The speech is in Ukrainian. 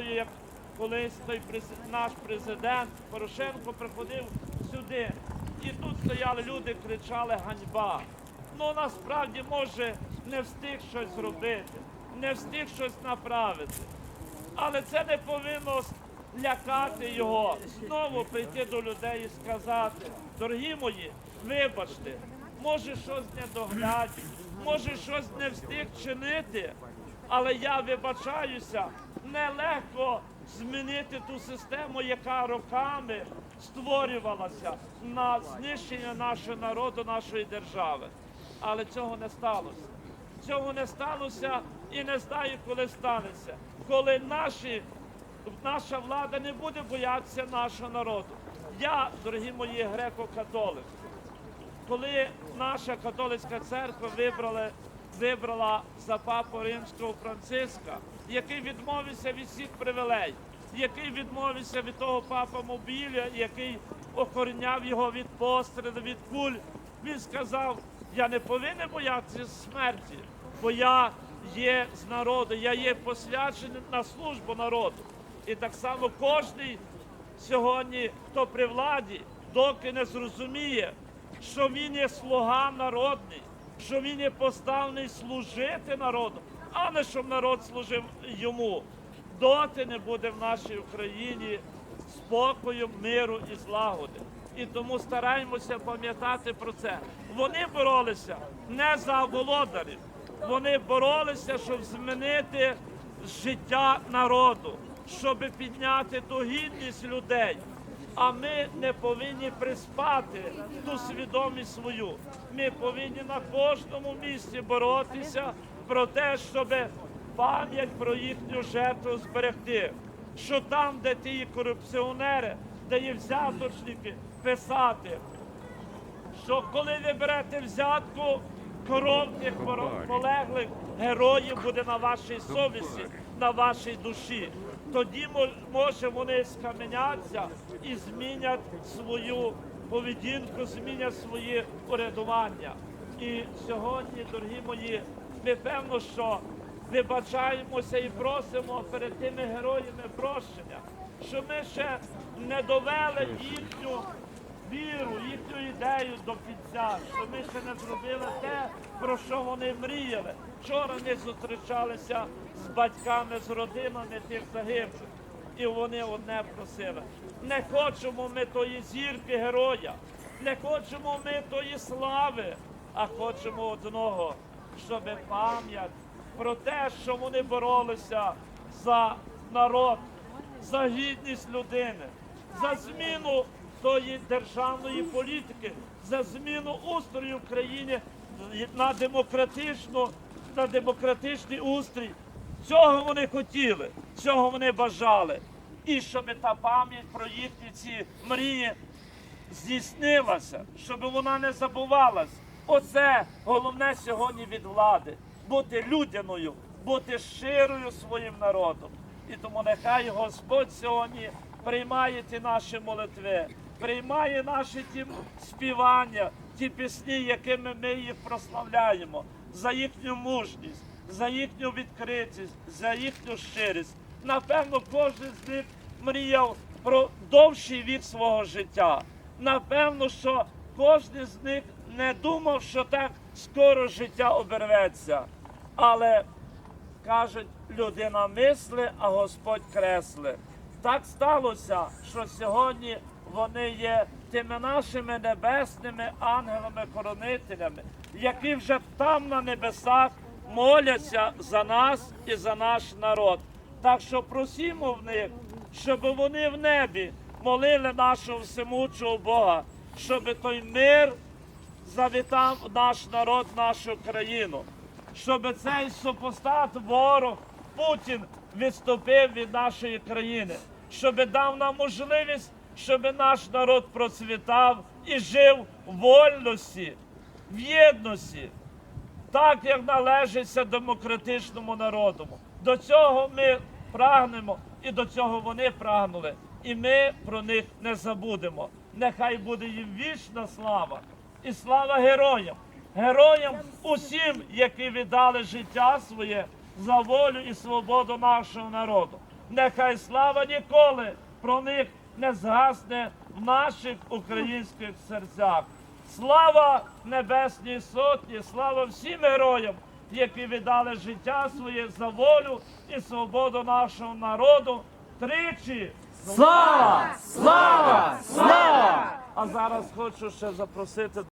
як колись той наш президент Порошенко приходив сюди, і тут стояли люди, кричали ганьба. Ну насправді може не встиг щось зробити, не встиг щось направити. Але це не повинно лякати його. Знову прийти до людей і сказати, дорогі мої, вибачте, може щось не доглядів, може щось не встиг чинити, але я вибачаюся, нелегко змінити ту систему, яка роками створювалася на знищення нашого народу, нашої держави. Але цього не сталося. Цього не сталося і не знаю, коли станеться. Коли наші, наша влада не буде боятися нашого народу. Я, дорогі мої греко-католик, коли наша католицька церква вибрала, вибрала за папу римського Франциска, який відмовився від всіх привілей, який відмовився від того папа Мобіля, який охороняв його від пострілів, від куль, він сказав: я не повинен боятися смерті, бо я є з народу, я є посвячений на службу народу. І так само кожний сьогодні, хто при владі, доки не зрозуміє, що він є слуга народний, що він є поставлений служити народу, а не щоб народ служив йому. Доти не буде в нашій Україні спокою, миру і злагоди. І тому стараємося пам'ятати про це. Вони боролися не за володарів, вони боролися, щоб змінити життя народу, щоб підняти ту гідність людей. А ми не повинні приспати ту свідомість свою. Ми повинні на кожному місці боротися про те, щоб пам'ять про їхню жертву зберегти. Що там, де ті корупціонери, де є взяточники, писати, що коли ви берете взятку, коровних полеглих героїв буде на вашій совісті, на вашій душі. Тоді мо- може вони скаменяться і змінять свою поведінку, змінять своє урядування. І сьогодні, дорогі мої, ми певно, що вибачаємося і просимо перед тими героями прощення, що ми ще не довели їхню віру, їхню ідею до кінця, що ми ще не зробили те, про що вони мріяли. Вчора ми зустрічалися з батьками, з родинами тих загиблих. І вони одне просили. Не хочемо ми тої зірки героя, не хочемо ми тої слави, а хочемо одного, щоб пам'ять про те, що вони боролися за народ, за гідність людини, за зміну тої державної політики, за зміну устрою в країні на демократичну, на демократичний устрій. Цього вони хотіли, цього вони бажали. І щоб та пам'ять про їхні ці мрії здійснилася, щоб вона не забувалась. Оце головне сьогодні від влади бути людяною, бути щирою своїм народом. І тому нехай Господь сьогодні приймає ті наші молитви, приймає наші ті співання, ті пісні, якими ми їх прославляємо, за їхню мужність, за їхню відкритість, за їхню щирість. Напевно, кожен з них мріяв про довший вік свого життя. Напевно, що кожен з них не думав, що так скоро життя оберветься. Але кажуть, людина мисли, а Господь кресли. Так сталося, що сьогодні вони є тими нашими небесними ангелами-коронителями, які вже там на небесах моляться за нас і за наш народ. Так що просімо в них, щоб вони в небі молили нашого всемучого Бога, щоб той мир завітав наш народ, нашу країну, щоб цей супостат ворог Путін відступив від нашої країни, щоб дав нам можливість, щоб наш народ процвітав і жив в вольності, в єдності, так як належиться демократичному народу. До цього ми прагнемо, і до цього вони прагнули. І ми про них не забудемо. Нехай буде їм вічна слава і слава героям, героям усім, які віддали життя своє за волю і свободу нашого народу. нехай слава ніколи про них не згасне в наших українських серцях. Слава Небесній Сотні, слава всім героям, які віддали життя своє за волю і свободу нашого народу. Тричі Слава! Слава! Слава! а зараз хочу ще запросити